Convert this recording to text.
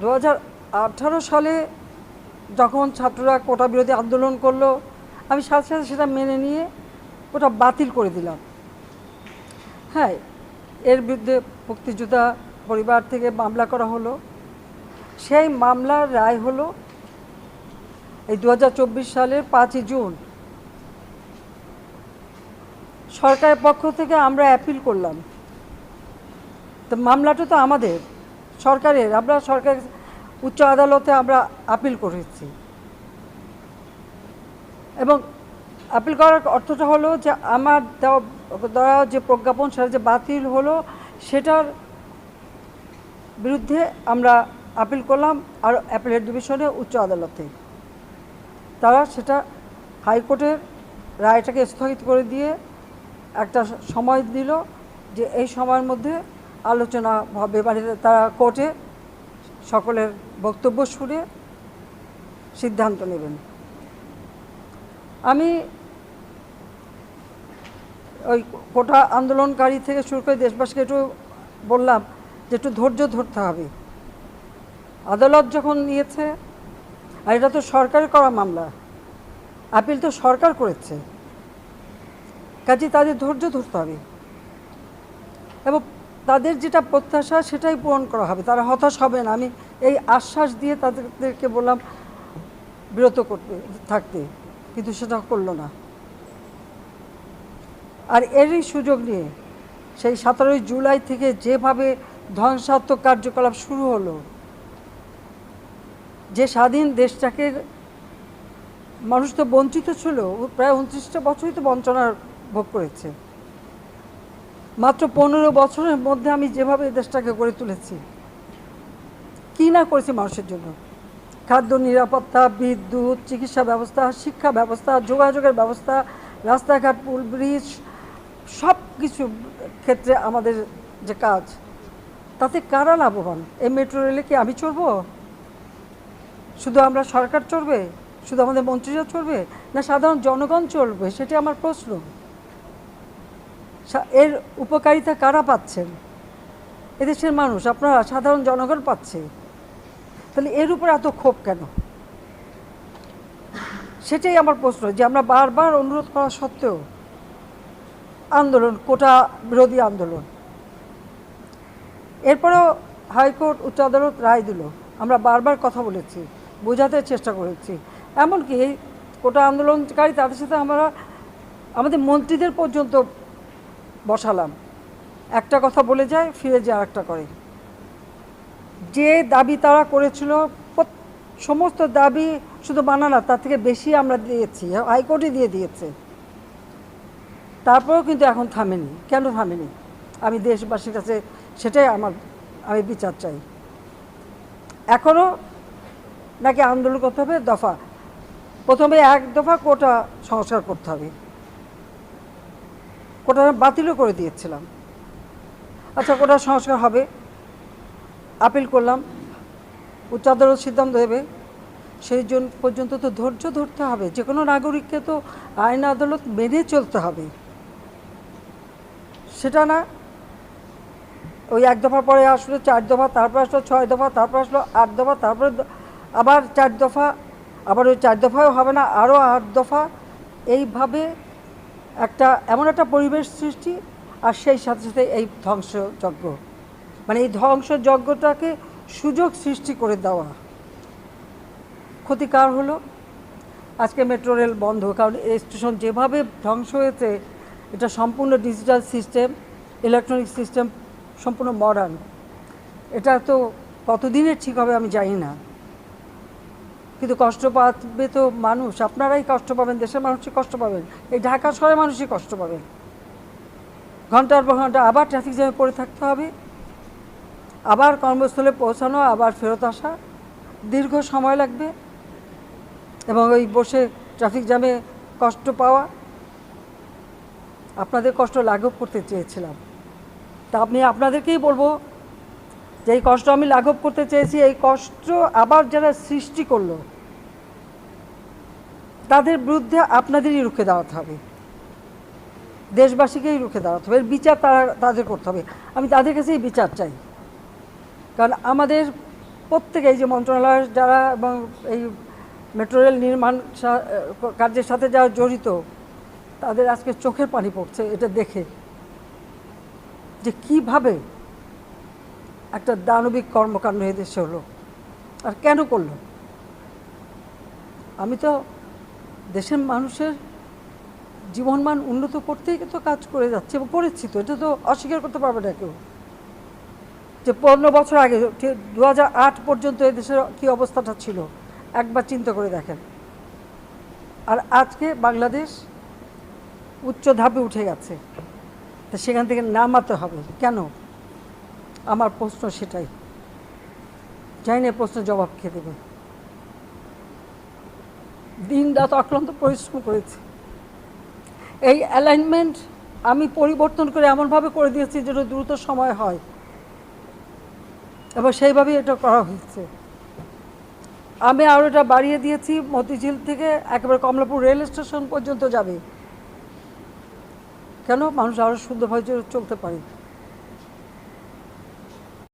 দু সালে যখন ছাত্ররা কোটা বিরোধী আন্দোলন করল, আমি সাথে সাথে সেটা মেনে নিয়ে ওটা বাতিল করে দিলাম। হ্যাঁ এর বিরুদ্ধে মুক্তিযোদ্ধা পরিবার থেকে মামলা করা হলো। সেই মামলার রায় হলো এই দু হাজার চব্বিশ সালের পাঁচই জুন। সরকারের পক্ষ থেকে আমরা অ্যাপিল করলাম। তো মামলাটা তো আমাদের। সরকারের, আমরা সরকার উচ্চ আদালতে আমরা আপিল করেছি। এবং আপিল করার অর্থটা হলো যে আমার দেওয়া যে প্রজ্ঞাপন সেটা যে বাতিল হলো, সেটার বিরুদ্ধে আমরা আপিল করলাম আর অ্যাপিলেট ডিভিশনে উচ্চ আদালতে। তারা সেটা হাইকোর্টের রায়টাকে স্থগিত করে দিয়ে একটা সময় দিল যে এই সময়ের মধ্যে আলোচনা হবে মানে তারা কোর্টে সকলের বক্তব্য শুনে সিদ্ধান্ত নেবেন। আমি ওই কোটা আন্দোলনকারী থেকে শুরু করে দেশবাসীকে একটু বললাম যে একটু ধৈর্য ধরতে হবে। আদালত যখন নিয়েছে, আর এটা তো সরকারের করা মামলা, আপিল তো সরকার করেছে কাজে তাদের ধৈর্য ধরতে হবে। এবং তাদের যেটা প্রত্যাশা সেটাই পূরণ করা হবে। তারা হতাশ হবে না। আমি এই আশ্বাস দিয়ে তাদেরকে বললাম, বিরত করতে, থাকতে। কিন্তু সেটা করল না। আর এরই সুযোগ নিয়ে সেই সতেরোই জুলাই থেকে যেভাবে ধ্বংসাত্মক কার্যকলাপ শুরু হলো, যে স্বাধীন দেশটাকে মানুষ তো বঞ্চিত ছিল প্রায় উনত্রিশটা বছরই তো বঞ্চনার ভোগ করেছে। মাত্র পনেরো বছরের মধ্যে আমি যেভাবে দেশটাকে গড়ে তুলেছি, কী না করেছি মানুষের জন্য? খাদ্য নিরাপত্তা, বিদ্যুৎ, চিকিৎসা ব্যবস্থা, শিক্ষা ব্যবস্থা, যোগাযোগের ব্যবস্থা, রাস্তাঘাট, পুল, ব্রিজ সব কিছু ক্ষেত্রে আমাদের যে কাজ, তাতে কারা লাভবান? এই মেট্রো রেলে কি আমি চড়বো? শুধু আমরা সরকার চড়বে? শুধু আমাদের মন্ত্রীরা চড়বে? না সাধারণ জনগণ চলবে সেটি আমার প্রশ্ন। এর উপকারিতা কারা পাচ্ছেন? এদেশের মানুষ, আপনারা সাধারণ জনগণ পাচ্ছে। তাহলে এর উপর এত ক্ষোভ কেন? সেটাই আমার প্রশ্ন, যে আমরা বারবার অনুরোধ করা সত্ত্বেও আন্দোলন, কোটা বিরোধী আন্দোলন। এরপরেও হাইকোর্ট, উচ্চ আদালত রায় দিল। আমরা বারবার কথা বলেছি, বোঝাতে চেষ্টা করেছি। এমনকি কোটা আন্দোলনকারী, তাদের সাথে আমরা, আমাদের মন্ত্রীদের পর্যন্ত বসালাম। একটা কথা বলে যায়, ফিরে যায় আরেকটা করে। যে দাবি তারা করেছিল সমস্ত দাবি শুধু মানা না, তার থেকে বেশি আমরা দিয়েছি হাইকোর্টে দিয়ে দিয়েছে। তারপরেও কিন্তু এখন থামেনি। কেন থামেনি? আমি দেশবাসীর কাছে সেটাই আমার, আমি বিচার চাই। এখনও নাকি আন্দোলন করতে হবে? দফা। প্রথমে এক দফা কোটা সংস্কার করতে হবে। কোটা বাতিলও করে দিয়েছিলাম। আচ্ছা কোটা সংস্কার হবে। আপিল করলাম। উচ্চ আদালত সিদ্ধান্ত দেবে। সেই জন্য পর্যন্ত তো ধৈর্য ধরতে হবে। যে কোনো নাগরিককে তো আইন আদালত মেনে চলতে হবে। সেটা না, ওই এক দফা পরে আসলো, চার দফা, তারপর আসলো, ছয় দফা, তারপর আসলো, আট দফা, তারপরে আবার চার দফা, আবার ওই চার দফাও হবে না, আরও আট দফা। এইভাবে একটা, এমন একটা পরিবেশ সৃষ্টি আর সেই সাথে সাথে এই ধ্বংসযজ্ঞ। মানে এই ধ্বংসযজ্ঞটাকে সুযোগ সৃষ্টি করে দেওয়া। ক্ষতিকার হলো। আজকে মেট্রো রেল বন্ধ, কারণ এই স্টেশন যেভাবে ধ্বংস হয়েছে, এটা সম্পূর্ণ ডিজিটাল সিস্টেম, ইলেকট্রনিক সিস্টেম সম্পূর্ণ মডার্ন এটা তো কতদিনের ঠিক হবে আমি জানি না। কিন্তু কষ্ট পাবে তো মানুষ। আপনারাই কষ্ট পাবেন, দেশের মানুষই কষ্ট পাবেন। এই ঢাকা শহরের মানুষই কষ্ট পাবেন। ঘণ্টার পর ঘণ্টা আবার ট্রাফিক জ্যামে পড়ে থাকতে হবে। আবার কর্মস্থলে পৌঁছানো, আবার ফেরত আসা। দীর্ঘ সময় লাগবে। এবং ওই বসে ট্রাফিক জ্যামে কষ্ট পাওয়া। আপনাদের কষ্ট লাঘব করতে চেয়েছিলাম। তা আমি আপনাদেরকেই বলব যে এই কষ্ট আমি লাঘব করতে চেয়েছি, এই কষ্ট আবার যারা সৃষ্টি করল, তাদের বিরুদ্ধে আপনাদেরই রুখে দাঁড়াতে হবে। দেশবাসীকেই রুখে দাঁড়াতে হবে। এর বিচার তারা, তাদের করতে হবে। আমি তাদের কাছেই বিচার চাই। কারণ আমাদের প্রত্যেকে এই যে মন্ত্রণালয়ের যারা এবং এই মেট্রো রেল নির্মাণ কার্যের সাথে যারা জড়িত, তাদের আজকে চোখের পানি পড়ছে এটা দেখে। যে কীভাবে একটা দানবিক কর্মকাণ্ড এদেশে হলো। আর কেন করল? আমি তো দেশের মানুষের জীবনমান উন্নত করতেই তো কাজ করে যাচ্ছি এবং করেছি তো, এটা তো অস্বীকার করতে পারবে না কেউ। যে পনেরো বছর আগে দু হাজার আট পর্যন্ত দেশের কী অবস্থাটা ছিল, একবার চিন্তা করে দেখেন। আর আজকে বাংলাদেশ উচ্চ ধাপে উঠে গেছে। তো সেখান থেকে নামাতে হবে। কেন? আমার প্রশ্ন সেটাই। জানি না এই প্রশ্নের জবাব খেয়ে দেবে? দিন রাত অক্লান্ত পরিশ্রম করেছি। এই অ্যালাইনমেন্ট আমি পরিবর্তন করে এমনভাবে করে দিয়েছি যেন দ্রুত সময় হয়। এবং সেইভাবেই এটা করা হয়েছে। আমি আরও এটা বাড়িয়ে দিয়েছি, মতিঝিল থেকে একেবারে কমলাপুর রেল স্টেশন পর্যন্ত যাবে। কেন? মানুষ আরও সুন্দরভাবে চলতে পারে।